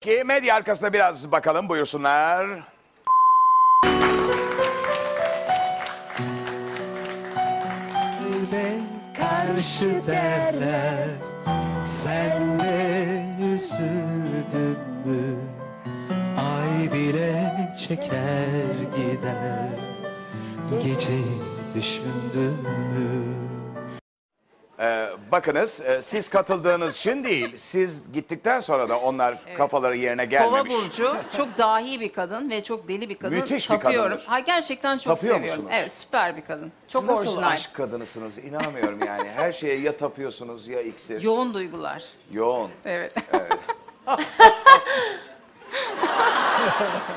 Ki medya arkasına biraz bakalım buyursunlar. Kalbe karşı derler Sen de üzüldün mü Ay bile çeker gider Geceyi düşündün mü Ee, bakınız e, siz katıldığınız için değil siz gittikten sonra da onlar kafaları yerine Kova gelmemiş. Burcu çok dahi bir kadın ve çok deli bir kadın. Müthiş bir Tapıyorum. kadındır. Ha, gerçekten çok Tapıyor seviyorum. musunuz? Evet süper bir kadın. Çok Siz nasıl orijinal. aşk kadınısınız inanamıyorum yani. Her şeye ya tapıyorsunuz ya iksir. Yoğun duygular. Yoğun. Evet.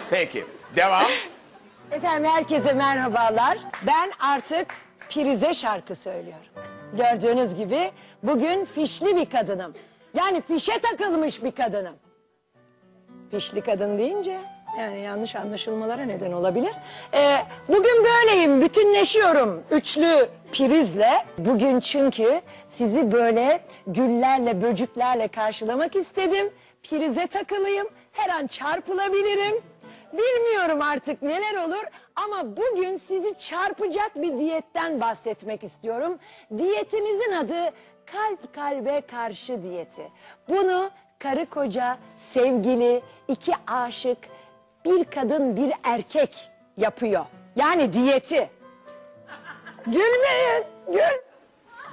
Peki devam. Efendim herkese merhabalar. Ben artık prize şarkı söylüyorum. Gördüğünüz gibi bugün fişli bir kadınım. Yani fişe takılmış bir kadınım. Fişli kadın deyince yani yanlış anlaşılmalara neden olabilir. Ee, bugün böyleyim, bütünleşiyorum üçlü prizle. Bugün çünkü sizi böyle güllerle, böcüklerle karşılamak istedim. Prize takılayım, her an çarpılabilirim. Bilmiyorum artık neler olur ama bugün sizi çarpacak bir diyetten bahsetmek istiyorum. Diyetimizin adı kalp kalbe karşı diyeti. Bunu karı koca, sevgili, iki aşık, bir kadın bir erkek yapıyor. Yani diyeti. Gülmeyin, gül.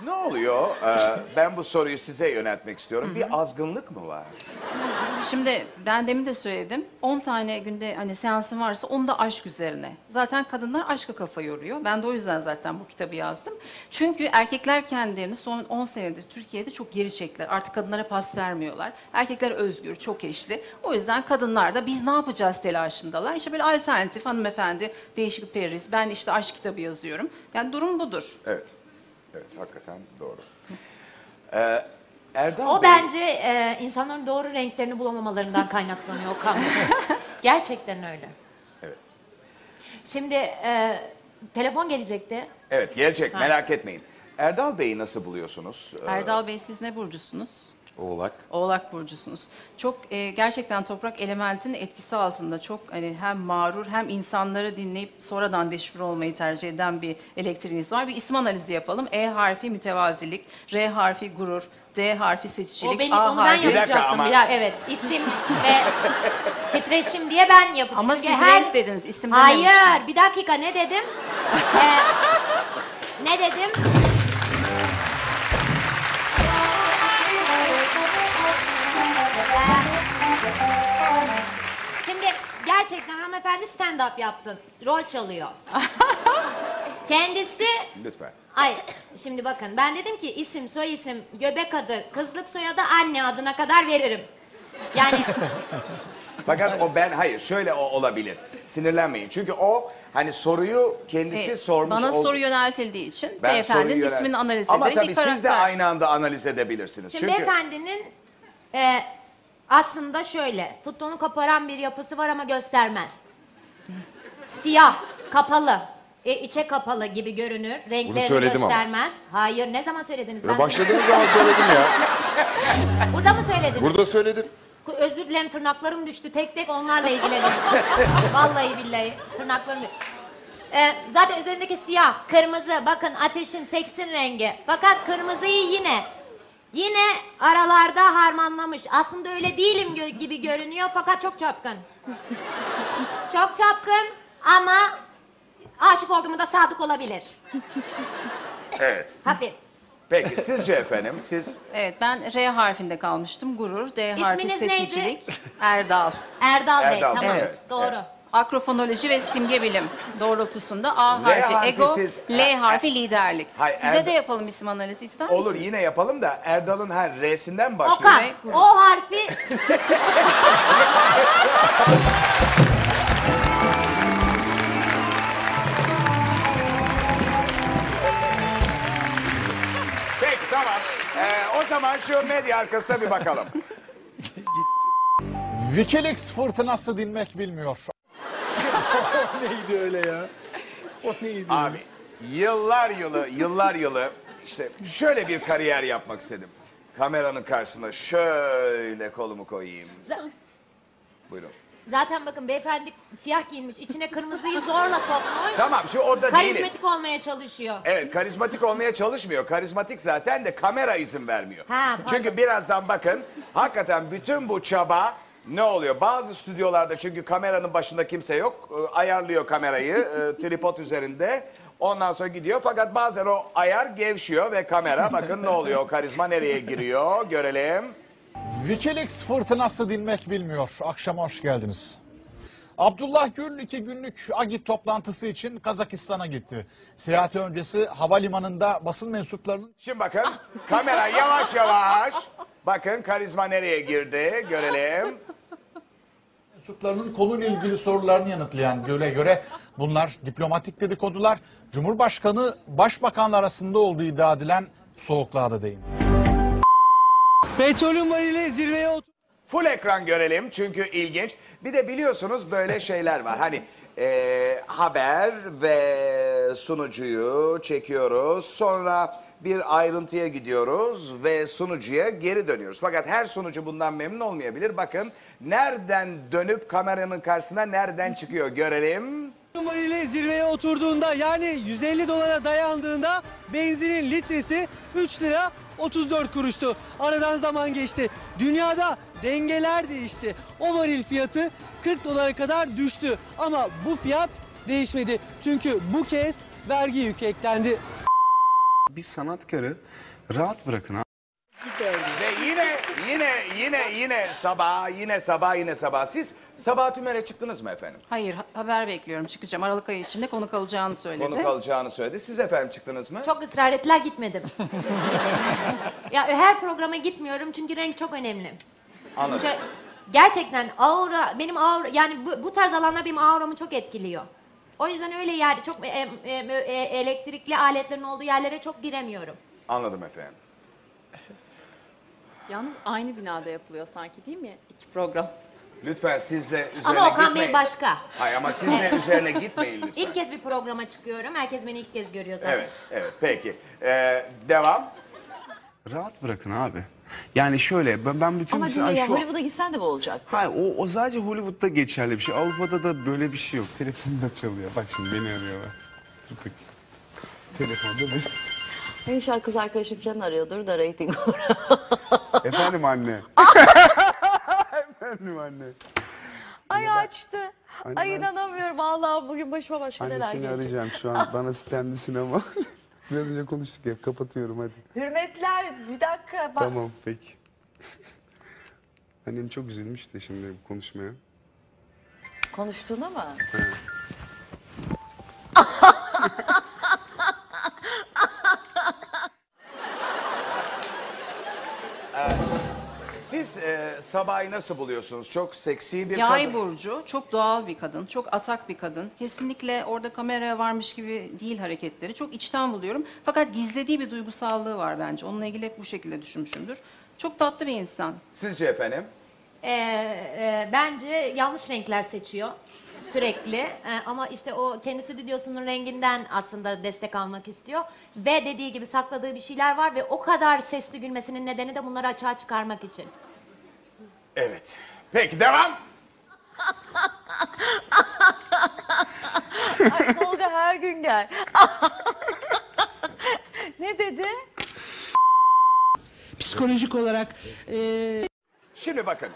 Ne oluyor? Ee, ben bu soruyu size yöneltmek istiyorum. Bir azgınlık mı var? Şimdi ben demin de söyledim. 10 tane günde hani seansın varsa onu da aşk üzerine. Zaten kadınlar aşka kafa yoruyor. Ben de o yüzden zaten bu kitabı yazdım. Çünkü erkekler kendilerini son 10 senedir Türkiye'de çok geri çektiler. Artık kadınlara pas vermiyorlar. Erkekler özgür, çok eşli. O yüzden kadınlar da biz ne yapacağız telaşındalar. İşte böyle alternatif hanımefendi, değişik bir periz. Ben işte aşk kitabı yazıyorum. Yani durum budur. Evet. Evet hakikaten doğru. Ee, Erdal O Bey, bence e, insanların doğru renklerini bulamamalarından kaynaklanıyor Okan. Gerçekten öyle. Evet. Şimdi e, telefon gelecekti. Evet gelecek Ha. merak etmeyin. Erdal Bey'i nasıl buluyorsunuz? Ee, Erdal Bey siz ne burcusunuz? Oğlak. Oğlak burcusunuz. Çok e, gerçekten toprak elementinin etkisi altında çok hani hem mağrur hem insanları dinleyip sonradan deşifre olmayı tercih eden bir elektriğiniz var. Bir isim analizi yapalım. E harfi mütevazilik, R harfi gurur, D harfi seçicilik, O benim, A onu ben harfi... Bir dakika yapacaktım. ama- Bir dakika, evet. İsim ve titreşim diye ben yapacağım. Ama Çünkü siz her- renk dediniz, isim Hayır, dememiştiniz. bir dakika ne dedim? Ee, ne dedim? Şimdi gerçekten hanımefendi stand-up yapsın. Rol çalıyor. Kendisi Lütfen. Ay şimdi bakın ben dedim ki isim soy isim göbek adı kızlık soyadı anne adına kadar veririm. Yani Fakat o ben hayır şöyle o olabilir. Sinirlenmeyin. Çünkü o hani soruyu kendisi E, sormuş. Bana ol- soru yöneltildiği için Ben beyefendinin soruyu yönel- ismini analiz Ama ederek tabii bir siz de karakter. aynı anda analiz edebilirsiniz. şimdi Çünkü beyefendinin e, aslında şöyle tuttuğunu koparan bir yapısı var ama göstermez. Siyah, kapalı, e, içe kapalı gibi görünür. Renklerini söyledim ama. göstermez. Hayır ne zaman söylediniz? Ya başladığınız zaman söyledim ya. Burada mı söylediniz? Burada söyledim. Özür dilerim tırnaklarım düştü. Tek tek onlarla ilgileniyorum. Vallahi billahi tırnaklarım düştü. Ee, zaten üzerindeki siyah, kırmızı. Bakın ateşin, seksin rengi. Fakat kırmızıyı yine yine aralarda harmanlamış. Aslında öyle değilim gö- gibi görünüyor fakat çok çapkın. çok çapkın ama aşık olduğumu da sadık olabilir. evet. Hafif. Peki sizce efendim siz Evet ben R harfinde kalmıştım. Gurur, D harfi İsminiz neydi? seçicilik, Erdal. Erdal, Bey. Erdal Bey, Tamam. evet, Doğru. evet. Akrofonoloji ve simge bilim doğrultusunda A L harfi, harfi ego, siz- L harfi liderlik. Hayır, Size Erd- de yapalım isim analizi ister misiniz? olur yine yapalım da Erdal'ın her R'sinden başlıyor. Okan, o harfi Peki tamam. Ee, o zaman şu medya arkasına bir bakalım. Wikileaks fırtınası dinmek bilmiyor. o neydi öyle ya? O neydi? Abi yıllar yılı yıllar yılı işte şöyle bir kariyer yapmak istedim. Kameranın karşısına şöyle kolumu koyayım. Z- Buyurun. Zaten bakın beyefendi siyah giyinmiş. içine kırmızıyı zorla sokmuş. Tamam şu orada değiliz. Karizmatik olmaya çalışıyor. Evet karizmatik olmaya çalışmıyor. Karizmatik zaten de kamera izin vermiyor. Ha, pardon. çünkü birazdan bakın hakikaten bütün bu çaba ne oluyor? Bazı stüdyolarda çünkü kameranın başında kimse yok. e, Ayarlıyor kamerayı e, tripod üzerinde. Ondan sonra gidiyor fakat bazen o ayar gevşiyor ve kamera bakın ne oluyor? O karizma nereye giriyor? Görelim. Wikileaks fırtınası dinmek bilmiyor. Akşama hoş geldiniz. Abdullah Gül iki günlük Agit toplantısı için Kazakistan'a gitti. Seyahati öncesi havalimanında basın mensuplarının Şimdi bakın kamera yavaş yavaş. Bakın karizma nereye girdi? Görelim. Mensuplarının konuyla ilgili sorularını yanıtlayan göre göre bunlar diplomatik dedikodular. Cumhurbaşkanı başbakanlar arasında olduğu iddia edilen soğukluğa değin. Petrolün varili zirveye oturdu. Full ekran görelim çünkü ilginç. Bir de biliyorsunuz böyle şeyler var. Hani eee, haber ve sunucuyu çekiyoruz. Sonra bir ayrıntıya gidiyoruz ve sunucuya geri dönüyoruz. Fakat her sunucu bundan memnun olmayabilir. Bakın nereden dönüp kameranın karşısına nereden çıkıyor görelim. varili zirveye oturduğunda yani 150 dolara dayandığında benzinin litresi 3 lira 34 kuruştu. Aradan zaman geçti. Dünyada dengeler değişti. O varil fiyatı 40 dolara kadar düştü. Ama bu fiyat değişmedi. Çünkü bu kez vergi yükü eklendi. Bir sanatkarı rahat bırakın abi. Ve yine yine yine yine sabah yine sabah yine sabah. Siz sabah tümere çıktınız mı efendim? Hayır ha- haber bekliyorum çıkacağım. Aralık ayı içinde konuk alacağını söyledi. Konu kalacağını söyledi. Siz efendim çıktınız mı? Çok ısrar ettiler gitmedim. ya her programa gitmiyorum çünkü renk çok önemli. Anladım. Şey, gerçekten aura benim aura yani bu, bu tarz alanlar benim auramı çok etkiliyor. O yüzden öyle yani çok e, e, e, elektrikli aletlerin olduğu yerlere çok giremiyorum. Anladım efendim. Yalnız aynı binada yapılıyor sanki değil mi? İki program. Lütfen siz de üzerine Ama Okan gitmeyin. Bey başka. Hayır ama siz de üzerine gitmeyin lütfen. İlk kez bir programa çıkıyorum. Herkes beni ilk kez görüyor zaten. Evet, evet. Peki. Ee, devam. Rahat bırakın abi. Yani şöyle ben, ben bütün Ama dinle ya şu- Hollywood'a gitsen de mi olacak? Hayır o, o sadece Hollywood'da geçerli bir şey. Avrupa'da da böyle bir şey yok. Telefonda çalıyor. Bak şimdi beni arıyorlar. Dur bakayım. Telefonda bir... İnşallah kız arkadaşı falan arıyordur da reyting olur. Efendim anne. Efendim anne. Ay açtı. Anne Ay ben- inanamıyorum Allah'ım bugün başıma başka neler seni gelecek. arayacağım şu an. Bana sistemli sinema. Biraz önce konuştuk ya. Kapatıyorum hadi. Hürmetler bir dakika bak. Tamam peki. Annem çok üzülmüş de şimdi bu konuşmaya. Konuştuğuna mı? Siz e, Sabah'ı nasıl buluyorsunuz? Çok seksi bir Yay kadın. burcu, çok doğal bir kadın, çok atak bir kadın. Kesinlikle orada kameraya varmış gibi değil hareketleri. Çok içten buluyorum. Fakat gizlediği bir duygusallığı var bence. Onunla ilgili hep bu şekilde düşünmüşümdür. Çok tatlı bir insan. Sizce efendim? Ee, e, bence yanlış renkler seçiyor sürekli Ee, ama işte o kendi stüdyosunun renginden aslında destek almak istiyor ve dediği gibi sakladığı bir şeyler var ve o kadar sesli gülmesinin nedeni de bunları açığa çıkarmak için. Evet. Peki devam. Ay Tolga her gün gel. ne dedi? Psikolojik olarak Şimdi bakın.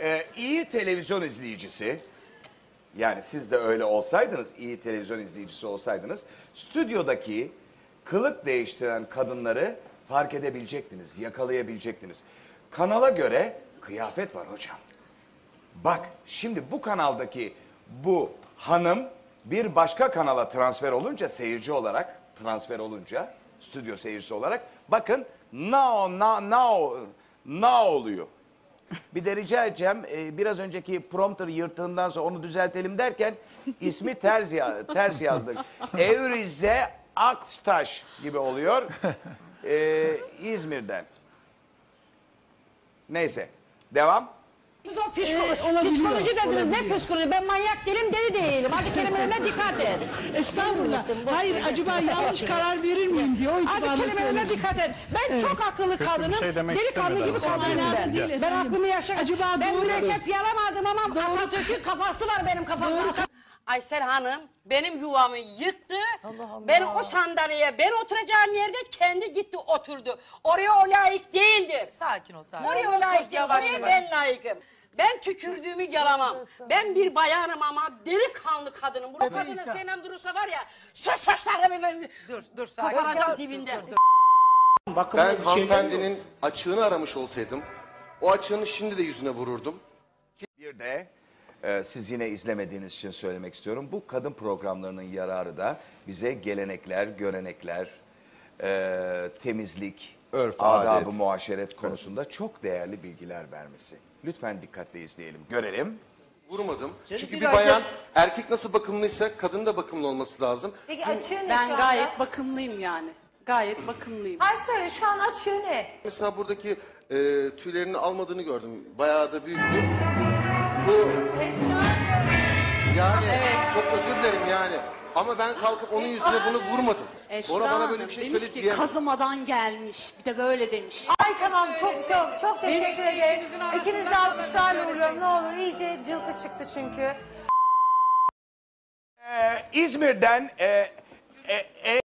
e, iyi televizyon izleyicisi yani siz de öyle olsaydınız, iyi televizyon izleyicisi olsaydınız stüdyodaki kılık değiştiren kadınları fark edebilecektiniz, yakalayabilecektiniz. Kanala göre kıyafet var hocam. Bak şimdi bu kanaldaki bu hanım bir başka kanala transfer olunca seyirci olarak transfer olunca stüdyo seyircisi olarak bakın now now now now oluyor. Bir de rica edeceğim e, biraz önceki prompter yırtığından sonra onu düzeltelim derken ismi ters, ya, ters yazdık. Evrize Aktaş gibi oluyor. E, İzmir'den. Neyse devam. Psikoloji, olabiliyor, psikoloji dediniz olabiliyor. ne psikoloji? Ben manyak değilim, deli değilim. Hadi kelimelerine dikkat et. Estağfurullah. Hayır acaba yanlış karar verir miyim diye o Hadi kelimelerine dikkat et. Ben çok akıllı kadınım. şey Delikanlı gibi kadınım ben. değil ben efendim. aklımı yaşarım. Acaba ben doğru- mürekkep yalamadım ama Atatürk'ün kafası var benim kafamda. Aysel Hanım benim yuvamı yıktı. Ben o sandalyeye ben oturacağım yerde kendi gitti oturdu. Oraya o layık değildir. Sakin ol sakin. Oraya o layık değil. Yavaş Oraya yavaş. ben layıkım. Ben tükürdüğümü yalamam. Ben bir bayanım ama delikanlı kadınım. Bu kadının senin durursa var ya sus saçlarımı ben Dur dur sakin. koparacağım dibinde. Ben hanımefendinin açığını aramış olsaydım, o açığını şimdi de yüzüne vururdum. Bir de e, siz yine izlemediğiniz için söylemek istiyorum. Bu kadın programlarının yararı da bize gelenekler, görenekler, e, temizlik, Örf, adabı, adet. muaşeret konusunda çok değerli bilgiler vermesi. Lütfen dikkatle izleyelim, görelim. Vurmadım. Çünkü bir bayan, erkek nasıl bakımlıysa kadın da bakımlı olması lazım. Peki açığı ne Ben şu gayet anda? bakımlıyım yani. Gayet bakımlıyım. Hayır söyle şu an açığı ne? Mesela buradaki e, tüylerini almadığını gördüm. Bayağı da büyüktü. Bu... Yani çok özür dilerim yani. Ama ben kalkıp onun yüzüne bunu vurmadım. Esra Ona bana Hanım böyle bir şey demiş söyle ki diyemez. kazımadan gelmiş. Bir de böyle demiş. Ay tamam çok çok çok teşekkür ederim. İkiniz de alkışlarla uğurluyorum ne olur iyice cılkı çıktı çünkü. E, İzmir'den e, e, e,